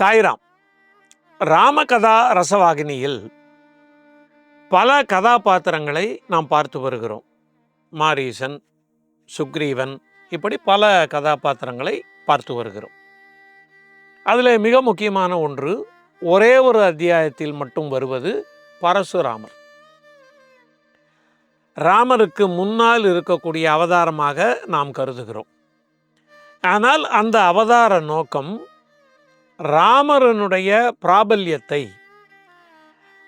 சாய்ராம் ராமகதா ரசவாகினியில் பல கதாபாத்திரங்களை நாம் பார்த்து வருகிறோம். மாரீசன் சுக்ரீவன் இப்படி பல கதாபாத்திரங்களை பார்த்து வருகிறோம். அதில் மிக முக்கியமான ஒன்று ஒரே ஒரு அத்தியாயத்தில் மட்டும் வருவது பரசுராமர். ராமருக்கு முன்னால் இருக்கக்கூடிய அவதாரமாக நாம் கருதுகிறோம். ஆனால் அந்த அவதார நோக்கம் ராமரனுடைய பிராபல்யத்தை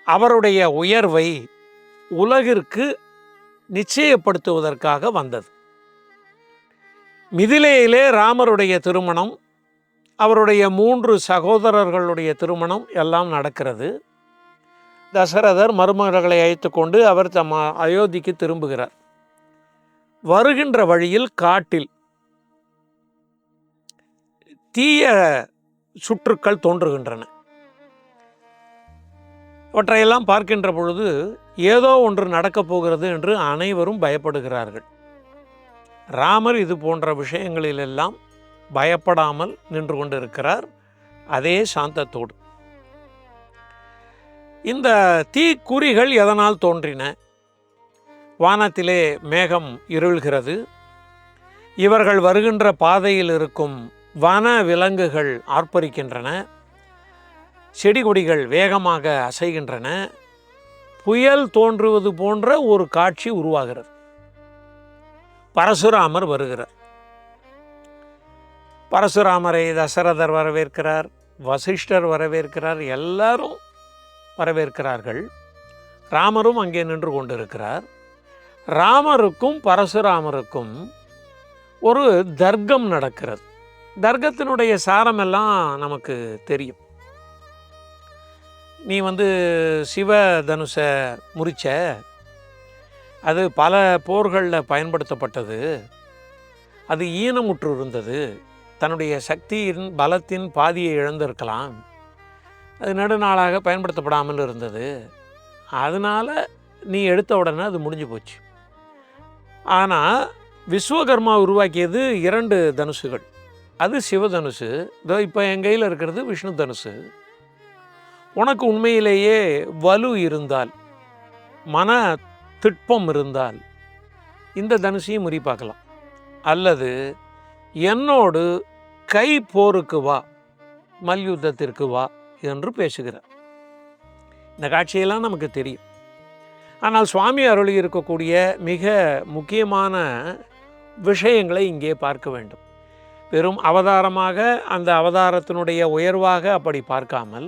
அவருடைய உயர்வை உலகிற்கு நிச்சயப்படுத்துவதற்காக வந்தது. மிதிலேயிலே ராமருடைய திருமணம் அவருடைய மூன்று சகோதரர்களுடைய திருமணம் எல்லாம் நடக்கிறது. தசரதர் மருமகளை அழைத்து கொண்டு அவர் தம் அயோத்திக்கு திரும்புகிறார். வருகின்ற வழியில் காட்டில் தீய சுற்றுக்கள் தோன்றுகின்றன. அவற்றையெல்லாம் பார்க்கின்ற பொழுது ஏதோ ஒன்று நடக்கப் போகிறது என்று அனைவரும் பயப்படுகிறார்கள். ராமர் இது போன்ற விஷயங்களிலெல்லாம் பயப்படாமல் நின்று கொண்டிருக்கிறார். அதே சாந்தத்தோடு. இந்த தீக்குறிகள் எதனால் தோன்றின? வானத்திலே மேகம் இருள்கிறது. இவர்கள் வருகின்ற பாதையில் இருக்கும் வன விலங்குகள் ஆர்ப்பரிக்கின்றன. செடி கொடிகள் வேகமாக அசைகின்றன. புயல் தோன்றுவது போன்ற ஒரு காட்சி உருவாகிறது. பரசுராமர் வருகிறார். பரசுராமரை தசரதர் வரவேற்கிறார் வசிஷ்டர் வரவேற்கிறார் எல்லாரும் வரவேற்கிறார்கள். ராமரும் அங்கே நின்று கொண்டிருக்கிறார். ராமருக்கும் பரசுராமருக்கும் ஒரு தர்க்கம் நடக்கிறது. தர்க்கத்தினுடைய சாரமெல்லாம் நமக்கு தெரியும். நீ வந்து சிவ தனுஷை முறிச்ச அது பல போர்களில் பயன்படுத்தப்பட்டது அது ஈனமுற்று இருந்தது தன்னுடைய சக்தியின் பலத்தின் பாதியை இழந்திருக்கலாம் அது நெடுநாளாக பயன்படுத்தப்படாமல் இருந்தது. அதனால் நீ எடுத்த உடனே அது முடிஞ்சு போச்சு. ஆனால் விஸ்வகர்மா உருவாக்கியது இரண்டு தனுசுகள். அது சிவதனுசு. இதோ இப்போ என் கையில் இருக்கிறது விஷ்ணு தனுசு. உனக்கு உண்மையிலேயே வலு இருந்தால் மன திட்பம் இருந்தால் இந்த தனுசையும் முறி பார்க்கலாம். அல்லது என்னோடு கை போருக்கு வா மல்யுத்தத்திற்கு வா என்று பேசுகிறார். இந்த காட்சியெல்லாம் நமக்கு தெரியும். ஆனால் சுவாமி அருளி இருக்கக்கூடிய மிக முக்கியமான விஷயங்களை இங்கே பார்க்க வேண்டும். பெரும் அவதாரமாக அந்த அவதாரத்தினுடைய உயர்வாக அப்படி பார்க்காமல்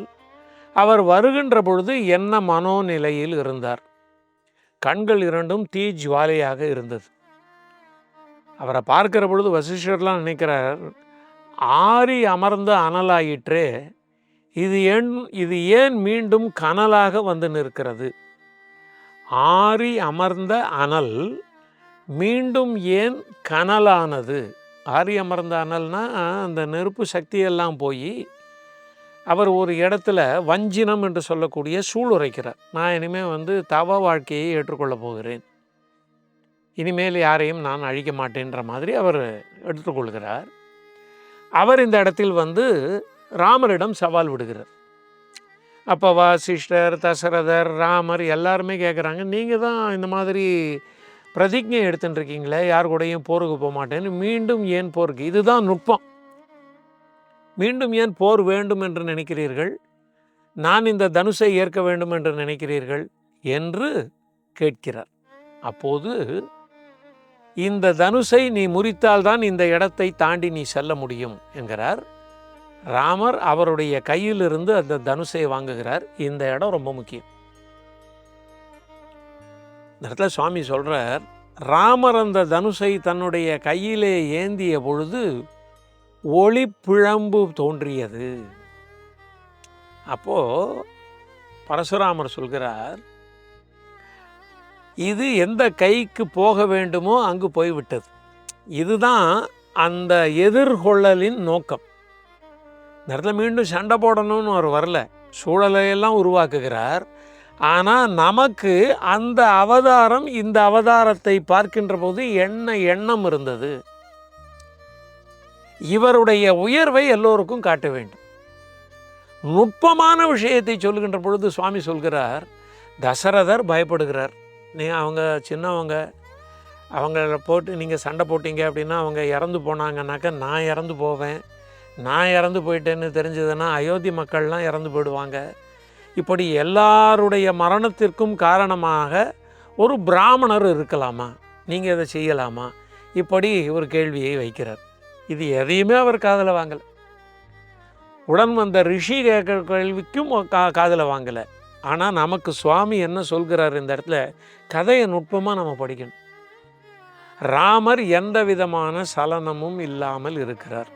அவர் வருகின்ற பொழுது என்ன மனோநிலையில் இருந்தார்? கண்கள் இரண்டும் தீ ஜுவாலையாக இருந்தது. அவரை பார்க்கிற பொழுது வசிஷ்டர்லாம் நினைக்கிறார் ஆறி அமர்ந்த அனலாயிற்றே இது ஏன் இது ஏன் மீண்டும் கனலாக வந்து நிற்கிறது? ஆறி அமர்ந்த அனல் மீண்டும் ஏன் கனலானது? ஆரிய அமர்ந்த அனல்னால் அந்த நெருப்பு சக்தியெல்லாம் போய் அவர் ஒரு இடத்துல வஞ்சினம் என்று சொல்லக்கூடிய சூளுரைக்கிறார் நான் இனிமேல் வந்து தவ வாழ்க்கையை ஏற்றுக்கொள்ளப் போகிறேன். இனிமேல் யாரையும் நான் அழிக்க மாட்டேன்ற மாதிரி அவர் எடுத்துக்கொள்கிறார் அவர் இந்த இடத்தில் வந்து ராமரிடம் சவால் விடுகிறார். அப்போ வாசிஷ்டர் தசரதர் ராமர் எல்லாருமே கேட்குறாங்க நீங்கள் தான் இந்த மாதிரி பிரதிஜை எடுத்துட்டுருக்கீங்களே யார் கூடயும் போருக்கு போக மாட்டேன்னு மீண்டும் ஏன் போருக்கு? இதுதான் நுட்பம். மீண்டும் ஏன் போர் வேண்டும் என்று நினைக்கிறீர்கள்? நான் இந்த தனுஷை ஏற்க வேண்டும் என்று நினைக்கிறீர்கள் என்று கேட்கிறார். அப்போது இந்த தனுஷை நீ முறித்தால்தான் இந்த இடத்தை தாண்டி நீ செல்ல முடியும் என்கிறார். ராமர் அவருடைய கையிலிருந்து அந்த தனுஷை வாங்குகிறார். இந்த இடம் ரொம்ப முக்கியம். இந்த இடத்துல சுவாமி சொல்கிறார் ராமர் அந்த தனுஷை தன்னுடைய கையிலே ஏந்திய பொழுது ஒளிப்பிழம்பு தோன்றியது. அப்போ பரசுராமர் சொல்கிறார் இது எந்த கைக்கு போக வேண்டுமோ அங்கு போய்விட்டது. இதுதான் அந்த எதிர்கொள்ளலின் நோக்கம். இந்த இடத்துல மீண்டும் சண்டை போடணும்னு அவர் வரல. சூழலையெல்லாம் உருவாக்குகிறார். ஆனால் நமக்கு அந்த அவதாரம் இந்த அவதாரத்தை பார்க்கின்ற போது என்ன எண்ணம் இருந்தது? இவருடைய உயர்வை எல்லோருக்கும் காட்ட வேண்டும். நுட்பமான விஷயத்தை சொல்லுகின்ற பொழுது சுவாமி சொல்கிறார் தசரதர் பயப்படுகிறார். நீ அவங்க சின்னவங்க அவங்கள போட்டு நீங்கள் சண்டை போட்டீங்க அப்படின்னா அவங்க இறந்து போனாங்கன்னாக்கா நான் இறந்து போவேன் நான் இறந்து போயிட்டேன்னு தெரிஞ்சதுன்னா அயோத்தி மக்கள்லாம் இறந்து போயிடுவாங்க. இப்படி எல்லாருடைய மரணத்திற்கும் காரணமாக ஒரு பிராமணர் இருக்கலாமா? நீங்கள் இதை செய்யலாமா? இப்படி ஒரு கேள்வியை வைக்கிறார். இது எதையுமே அவர் காதில் வாங்கலை. உடன் வந்த ரிஷி கேட்குற கேள்விக்கும் கா காதில் வாங்கலை. ஆனால் நமக்கு சுவாமி என்ன சொல்கிறார் இந்த இடத்துல? கதையை நுட்பமாக நம்ம படிக்கணும். ராமர் எந்த விதமான சலனமும் இல்லாமல் இருக்கிறார்.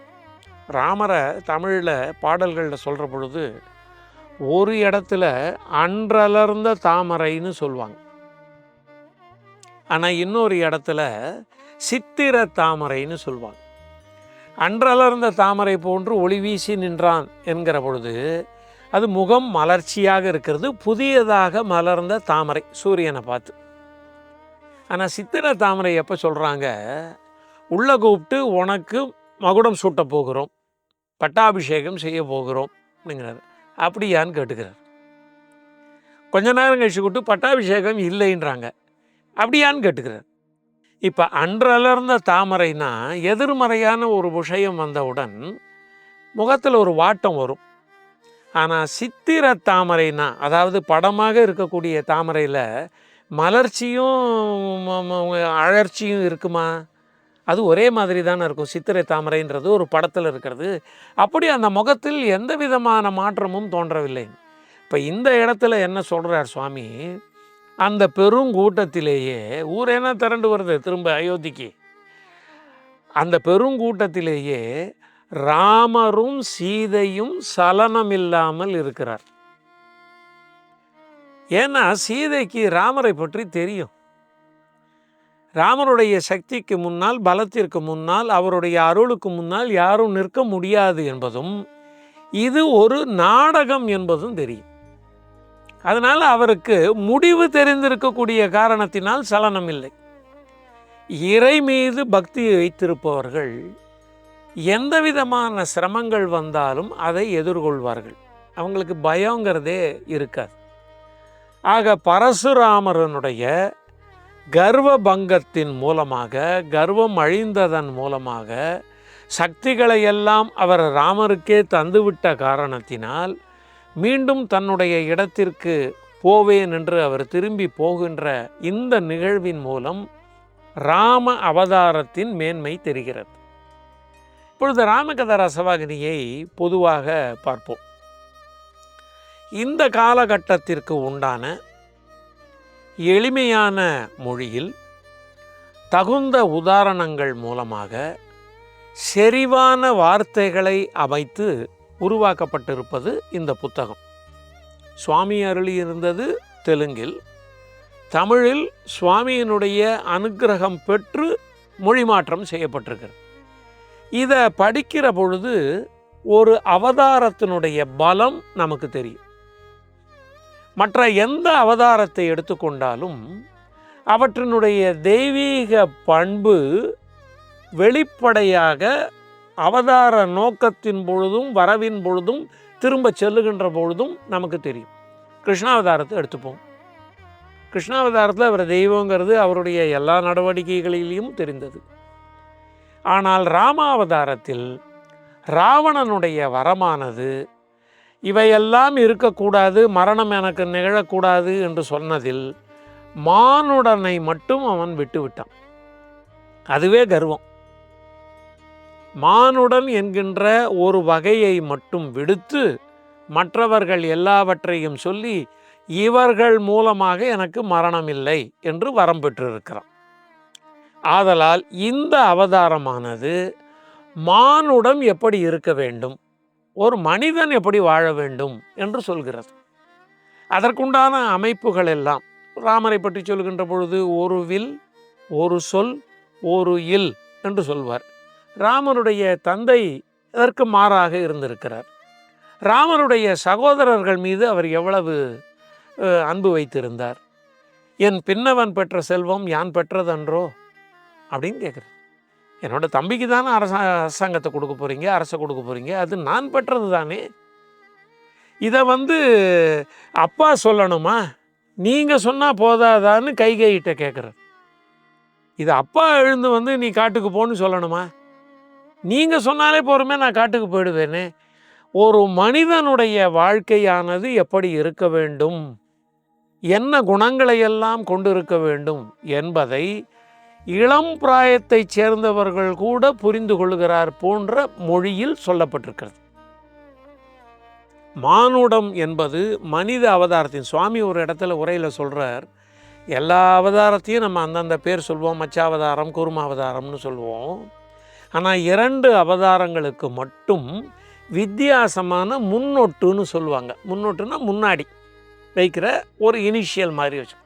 ராமரை தமிழில் பாடல்களில் சொல்கிற பொழுது ஒரு இடத்துல அன்றலர்ந்த தாமரைன்னு சொல்லுவாங்க. ஆனால் இன்னொரு இடத்துல சித்திர தாமரைன்னு சொல்லுவாங்க. அன்றலர்ந்த தாமரை போன்று ஒளி வீசி நின்றான் என்கிற பொழுது அது முகம் மலர்ச்சியாக இருக்கிறது புதியதாக மலர்ந்த தாமரை சூரியனை பார்த்து. ஆனால் சித்திர தாமரை எப்போ சொல்கிறாங்க உள்ளே கூப்பிட்டு உனக்கு மகுடம் சூட்ட போகிறோம் பட்டாபிஷேகம் செய்ய போகிறோம் அப்படிங்கிறார் அப்படியான்னு கேட்டுக்கிறார். கொஞ்ச நேரம் கழிச்சு கூட்டு பட்டாபிஷேகம் இல்லைன்றாங்க. அப்படியான்னு கேட்டுக்கிறார். இப்போ அன்றலர்ந்த தாமரைனா எதிர்மறையான ஒரு விஷயம் வந்தவுடன் முகத்தில் ஒரு வாட்டம் வரும். ஆனால் சித்திர தாமரைனா அதாவது படமாக இருக்கக்கூடிய தாமரையில் மலர்ச்சியும் அழற்சியும் இருக்குமா? அது ஒரே மாதிரி தானே இருக்கும். சித்திரை தாமரைன்றது ஒரு படத்தில் இருக்கிறது. அப்படி அந்த முகத்தில் எந்த விதமான மாற்றமும் தோன்றவில்லை. இப்போ இந்த இடத்துல என்ன சொல்கிறார் சுவாமி? அந்த பெருங்கூட்டத்திலேயே என்ன திரண்டு வருது? திரும்ப அயோத்திக்கு. அந்த பெருங்கூட்டத்திலேயே ராமரும் சீதையும் சலனம் இல்லாமல் இருக்கிறார். ஏன்னா சீதைக்கு ராமரை பற்றி தெரியும். ராமருடைய சக்திக்கு முன்னால் பலத்திற்கு முன்னால் அவருடைய அருளுக்கு முன்னால் யாரும் நிற்க முடியாது என்பதும் இது ஒரு நாடகம் என்பதும் தெரியும். அதனால் அவருக்கு முடிவு தெரிந்திருக்கக்கூடிய காரணத்தினால் சலனம் இல்லை. இறை மீது பக்தி வைத்திருப்பவர்கள் எந்த விதமான சிரமங்கள் வந்தாலும் அதை எதிர்கொள்வார்கள். அவங்களுக்கு பயங்கிறதே இருக்காது. ஆக பரசுராமரனுடைய கர்வ பங்கத்தின் மூலமாக கர்வம் அழிந்ததன் மூலமாக சக்திகளை எல்லாம் அவர் ராமருக்கே தந்துவிட்ட காரணத்தினால் மீண்டும் தன்னுடைய இடத்திற்கு போவேன் என்று அவர் திரும்பி போகின்ற இந்த நிகழ்வின் மூலம் ராம அவதாரத்தின் மேன்மை தெரிகிறது. இப்பொழுது ராமகத ரசவாகினியை பொதுவாக பார்ப்போம். இந்த காலகட்டத்திற்கு உண்டான எளிமையான மொழியில் தகுந்த உதாரணங்கள் மூலமாக செறிவான வார்த்தைகளை அமைத்து உருவாக்கப்பட்டிருப்பது இந்த புத்தகம். சுவாமி அருளியிருந்தது தெலுங்கில். தமிழில் சுவாமியினுடைய அனுக்கிரகம் பெற்று மொழி மாற்றம் செய்யப்பட்டிருக்கிறது. இதை படிக்கிற பொழுது ஒரு அவதாரத்தினுடைய பலம் நமக்கு தெரியும். மற்ற எந்த அவதாரத்தை எடுத்துக்கொண்டாலும் அவற்றினுடைய தெய்வீக பண்பு வெளிப்படையாக அவதார நோக்கத்தின் பொழுதும் வரவின் பொழுதும் திரும்ப செல்லுகின்ற பொழுதும் நமக்கு தெரியும். கிருஷ்ணாவதாரத்தை எடுத்துப்போம். கிருஷ்ணாவதாரத்தில் அவர் தெய்வங்கிறது அவருடைய எல்லா நடவடிக்கைகளிலும் தெரிந்தது. ஆனால் ராமாவதாரத்தில் ராவணனுடைய வரமானது இவையெல்லாம் இருக்கக்கூடாது மரணம் எனக்கு நிகழக்கூடாது என்று சொன்னதில் மானுடனை மட்டும் அவன் விட்டுவிட்டான். அதுவே கர்வம். மானுடன் என்கின்ற ஒரு வகையை மட்டும் விடுத்து மற்றவர்கள் எல்லாவற்றையும் சொல்லி இவர்கள் மூலமாக எனக்கு மரணம் இல்லை என்று வரம் பெற்றிருக்கிறான். ஆதலால் இந்த அவதாரமானது மானுடம் எப்படி இருக்க வேண்டும்? ஒரு மனிதன் எப்படி வாழ வேண்டும் என்று சொல்கிறது. அதற்குண்டான அமைப்புகள் எல்லாம் ராமரை பற்றி சொல்கின்ற பொழுது ஒரு வில் ஒரு சொல் ஒரு இல் என்று சொல்வார். ராமனுடைய தந்தை இதற்கு மாறாக இருந்திருக்கிறார். ராமனுடைய சகோதரர்கள் மீது அவர் எவ்வளவு அன்பு வைத்திருந்தார். என் பின்னவன் பெற்ற செல்வம் யான் பெற்றதன்றோ? அப்படின்னு கேட்குறார். என்னோட தம்பிக்கு தானே அரசா அரசாங்கத்தை கொடுக்க போகிறீங்க அரசை கொடுக்க போகிறீங்க அது நான் பெற்றது தானே. இதை வந்து அப்பா சொல்லணுமா? நீங்கள் சொன்னால் போதாதான்னு கைகையிட்ட கேட்குறார் இது அப்பா எழுந்து வந்து நீ காட்டுக்கு போன்னு சொல்லணுமா? நீங்கள் சொன்னாலே போகிறோமே நான் காட்டுக்கு போயிடுவேனே. ஒரு மனிதனுடைய வாழ்க்கையானது எப்படி இருக்க வேண்டும்? என்ன குணங்களை எல்லாம் கொண்டிருக்க வேண்டும் என்பதை இளம் பிராயத்தைச் சேர்ந்தவர்கள் கூட புரிந்து கொள்கிறார் போன்ற மொழியில் சொல்லப்பட்டிருக்கிறது. மானுடம் என்பது மனித அவதாரத்தின் சுவாமி ஒரு இடத்துல உரையில் சொல்கிறார் எல்லா அவதாரத்தையும் நம்ம அந்தந்த பேர் சொல்வோம் மச்சாவதாரம் குருமாவதாரம்னு சொல்லுவோம் ஆனால் இரண்டு அவதாரங்களுக்கு மட்டும் வித்தியாசமான முன்னொட்டுன்னு சொல்லுவாங்க. முன்னொட்டுன்னா முன்னாடி வைக்கிற ஒரு இனிஷியல் மாதிரி வச்சு.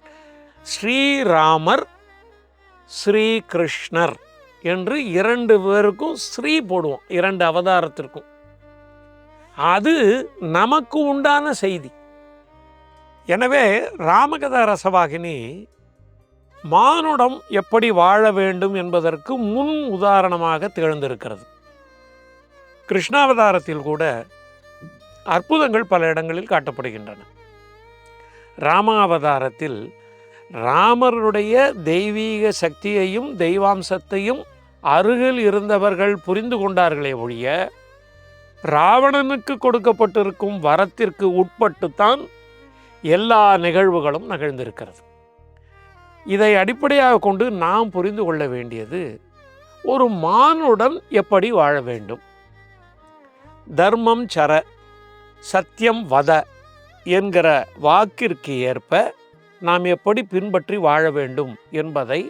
ஸ்ரீராமர் ஸ்ரீகிருஷ்ணர் என்று இரண்டு பேருக்கும் ஸ்ரீ போடுவோம் இரண்டு அவதாரத்திற்கும். அது நமக்கு உண்டான செய்தி. எனவே ராமகதா ரசவாகினி மானுடம் எப்படி வாழ வேண்டும் என்பதற்கு முன் உதாரணமாக திகழ்ந்திருக்கிறது. கிருஷ்ணாவதாரத்தில் கூட அற்புதங்கள் பல இடங்களில் காட்டப்படுகின்றன. ராமாவதாரத்தில் ராமருடைய தெய்வீக சக்தியையும் தெய்வாம்சத்தையும் அருகில் இருந்தவர்கள் புரிந்து கொண்டார்களே ஒழிய ராவணனுக்கு கொடுக்கப்பட்டிருக்கும் வரத்திற்கு உட்பட்டுத்தான் எல்லா நிகழ்வுகளும் நிகழ்ந்திருக்கிறது. இதை அடிப்படையாக கொண்டு நாம் புரிந்து கொள்ள வேண்டியது ஒரு மானுடன் எப்படி வாழ வேண்டும்? தர்மம் சர சத்தியம் வத என்கிற வாக்கிற்கு ஏற்ப நாம் எப்படி பின்பற்றி வாழ வேண்டும் என்பதை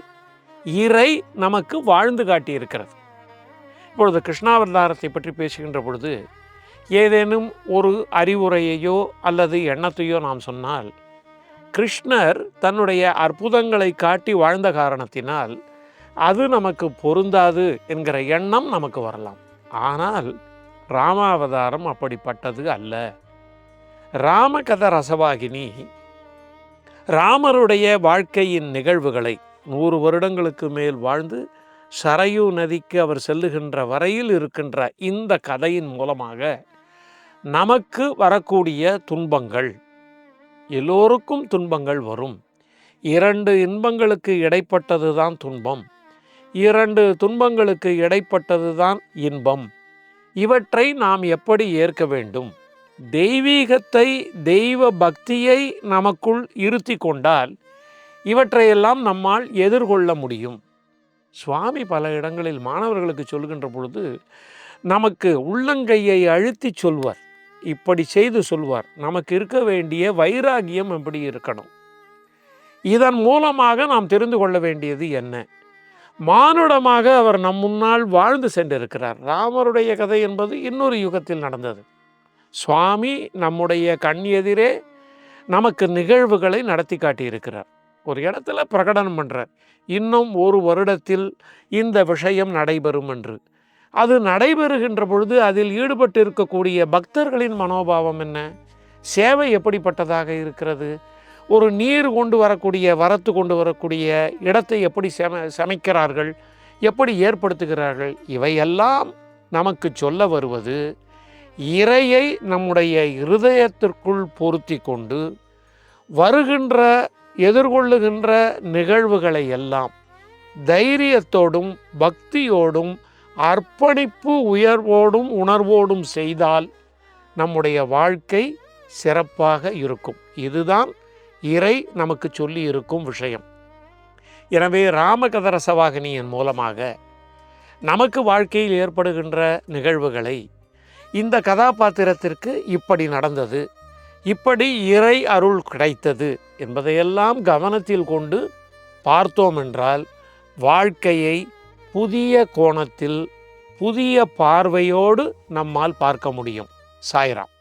இறை நமக்கு வாழ்ந்து காட்டியிருக்கிறது. இப்பொழுது கிருஷ்ணாவதாரத்தை பற்றி பேசுகின்ற பொழுது ஏதேனும் ஒரு அறிவுரையையோ அல்லது எண்ணத்தையோ நாம் சொன்னால் கிருஷ்ணர் தன்னுடைய அற்புதங்களை காட்டி வாழ்ந்த காரணத்தினால் அது நமக்கு பொருந்தாது என்கிற எண்ணம் நமக்கு வரலாம். ஆனால் ராமாவதாரம் அப்படிப்பட்டது அல்ல. ராமகத ரசவாகினி ராமருடைய வாழ்க்கையின் நிகழ்வுகளை நூறு வருடங்களுக்கு மேல் வாழ்ந்து சரையு நதிக்கு அவர் செல்லுகின்ற வரையில் இருக்கின்ற இந்த கதையின் மூலமாக நமக்கு வரக்கூடிய துன்பங்கள் எல்லோருக்கும் துன்பங்கள் வரும். இரண்டு இன்பங்களுக்கு இடைப்பட்டது தான் துன்பம். இரண்டு துன்பங்களுக்கு இடைப்பட்டது தான் இன்பம். இவற்றை நாம் எப்படி ஏற்க வேண்டும்? தெய்வீகத்தை தெய்வ பக்தியை நமக்குள் இருத்தி கொண்டால் இவற்றையெல்லாம் நம்மால் எதிர்கொள்ள முடியும். சுவாமி பல இடங்களில் மாணவர்களுக்கு சொல்கின்ற பொழுது நமக்கு உள்ளங்கையை அழுத்தி சொல்வார். இப்படி செய்து சொல்வார். நமக்கு இருக்க வேண்டிய வைராகியம் எப்படி இருக்கணும்? இதன் மூலமாக நாம் தெரிந்து கொள்ள வேண்டியது என்ன? மானுடமாக அவர் நம் முன்னால் வாழ்ந்து சென்றிருக்கிறார். ராமருடைய கதை என்பது இன்னொரு யுகத்தில் நடந்தது. சுவாமி நம்முடைய கண் எதிரே நமக்கு நிகழ்வுகளை நடத்தி காட்டியிருக்கிறார். ஒரு இடத்துல பிரகடனம் பண்ணுறார் இன்னும் ஒரு வருடத்தில் இந்த விஷயம் நடைபெறும் என்று. அது நடைபெறுகின்ற பொழுது அதில் ஈடுபட்டு இருக்கக்கூடிய பக்தர்களின் மனோபாவம் என்ன? சேவை எப்படிப்பட்டதாக இருக்கிறது? ஒரு நீர் கொண்டு வரக்கூடிய வரத்து கொண்டு வரக்கூடிய இடத்தை எப்படி சம சமைக்கிறார்கள்? எப்படி ஏற்படுத்துகிறார்கள்? இவையெல்லாம் நமக்கு சொல்ல வருவது இறையை நம்முடைய இருதயத்திற்குள் பொருத்தி கொண்டு வருகின்ற எதிர்கொள்ளுகின்ற நிகழ்வுகளை எல்லாம் தைரியத்தோடும் பக்தியோடும் அர்ப்பணிப்பு உயர்வோடும் உணர்வோடும் செய்தால் நம்முடைய வாழ்க்கை சிறப்பாக இருக்கும். இதுதான் இறை நமக்கு சொல்லி இருக்கும் விஷயம். எனவே ராமகதரசவாகினியின் மூலமாக நமக்கு வாழ்க்கையில் ஏற்படுகின்ற நிகழ்வுகளை இந்த கதாபாத்திரத்திற்கு இப்படி நடந்தது. இப்படி இறை அருள் கிடைத்தது என்பதையெல்லாம் கவனத்தில் கொண்டு பார்த்தோம் என்றால் வாழ்க்கையை புதிய கோணத்தில் புதிய பார்வையோடு நம்மால் பார்க்க முடியும். சாய்ராம்.